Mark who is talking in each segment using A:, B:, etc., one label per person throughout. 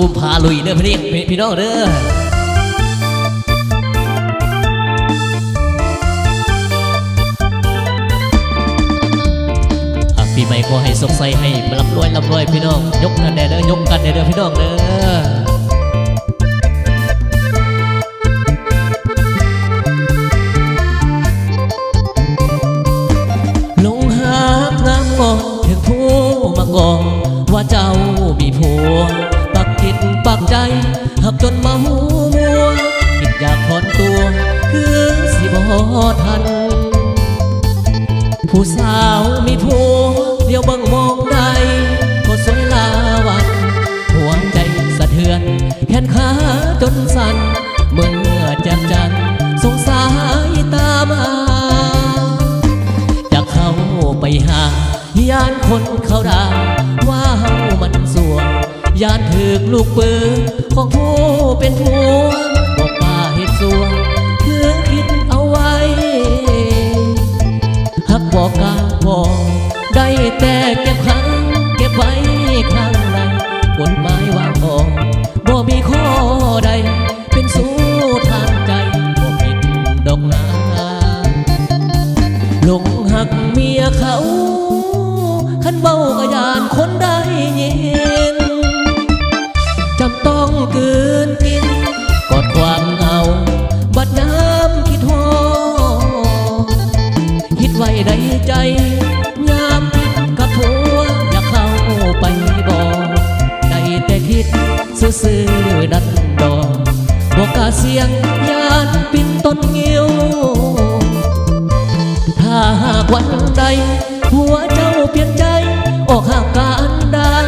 A: อุ้มพาลุยเด้อพี่นี่พี่น้องเด้อปีใหม่ขอให้สดใสให้มารับรวยรับรวยพี่น้อง ยกกันแน่เด้อ ยกกันแน่เด้อพี่น้องเด้อ ผู้สาวมีผัวเดียวบิ่งมองได้ก็สวยลาวันหัวใจสะเทือน แขนขาจนสั่นเมื่อแจับจันสงสายตามาอยากเข้าไปหายานคนเขาด่าว่าเฮามันสัวยานถึกลูกปืนของผู้เป็นผัว บอกได้แต่เก็บขังเก็บไว้ข้างในกฎหมายวางออกบ่มีข้อใด เป็นสู้ทางใจบ่ผิดดอกนาหลงหักเมียเขาขันเบากระยานคนได้ยินจำต้องกืน ต้นงี้ว ถ้าหากวันใด หัวเจ้าเปลี่ยนใจ ออกห่างกันดาง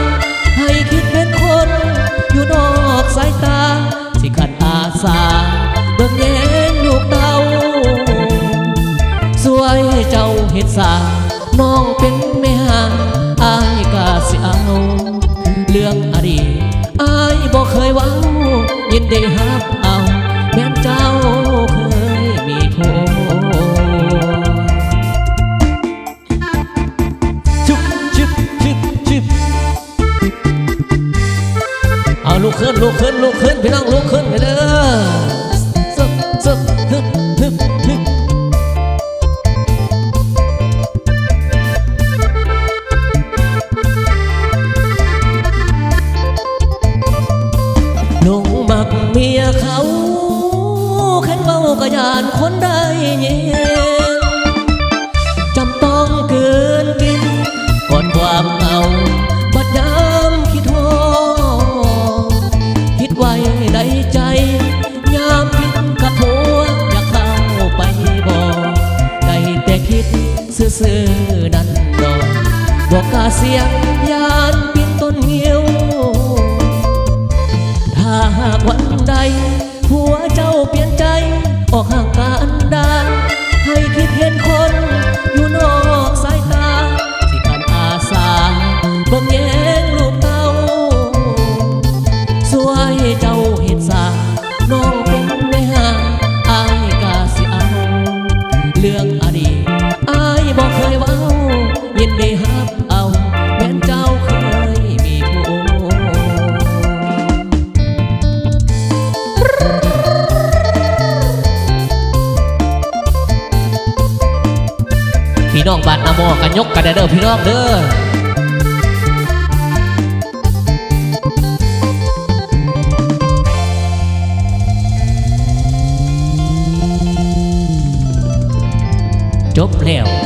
A: ให้คิดเป็นคน อยู่นอกสายตา สิขันอาสา เบิ่งแยงลูกเตาสวยเจ้าเห็ดสาน้องเป็นแม่ห่างอายกาสิเอา เรื่องอดีตอายบอกเคยว้ายินดีฮับ ลุกขึ้นลุกขึ้นลุกขึ้นพี่น้องลุกขึ้นไปเด้อซึบซึบฮึบฮึบฮึบหนุ่งมักเมียเขาแค่เบากระยานคนได้เย็น ซื่อๆนั่นดอกบอกกาเสียงยานปินต้นเงี้ยว ถ้าหากวันใด หัวเจ้าเปลี่ยนใจออกห่างกัน พี่น้องบ้านนาโมกันยกกันเด้อพี่น้องเด้อจบแล้ว